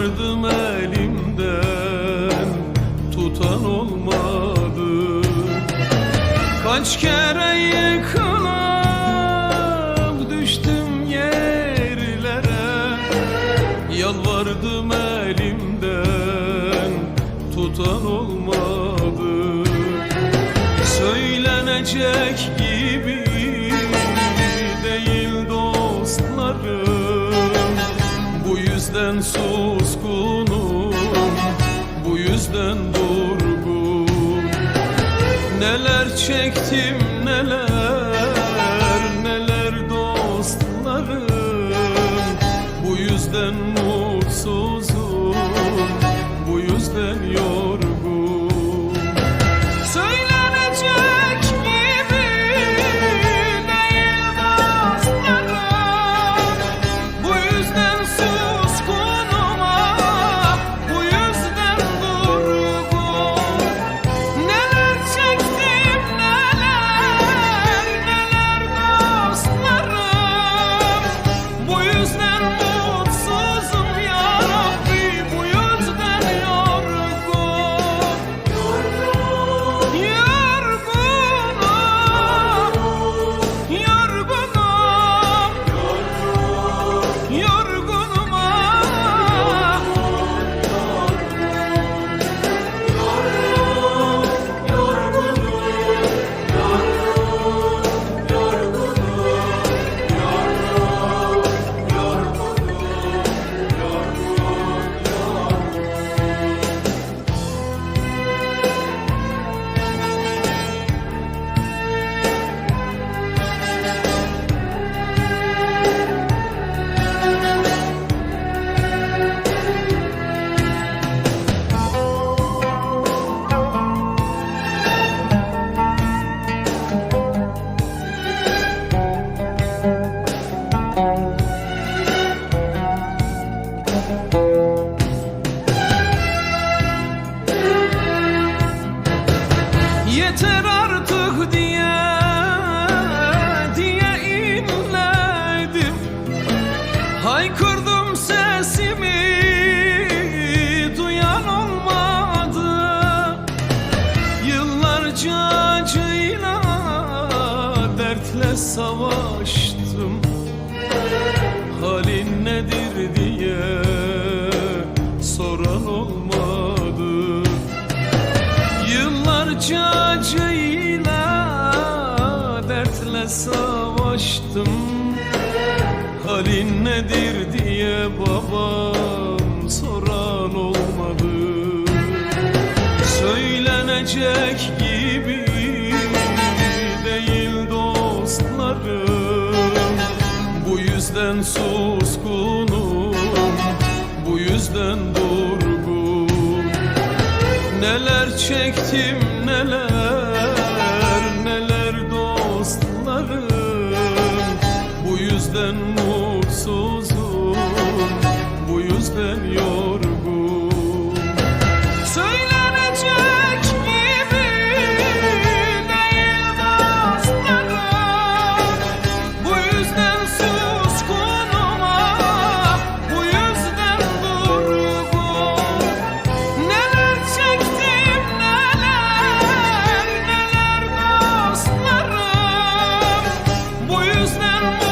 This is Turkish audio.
Vardım elimden tutan olmadı. Kaç kere yıkılıp düştüm yerlere. Yalvardım elimden tutan olmadı. Söylenecek gibi yüzden suskunum Bu yüzden durgun Neler çektim neler neler dostlarım Bu yüzden mutsuzum Yeter artık diye diye inledim. Haykırdım sesimi duyan olmadı. Yıllarca acıyla dertle savaştım. Halin nedir diye Yıllarca acıyla dertle savaştım. Halin nedir diye babam soran olmadı. Söylenecek gibi değil dostlarım. Bu yüzden suskunum Bu yüzden durgun Neler çektim neler neler dostlarım. Bu yüzden mutsuz Thank you.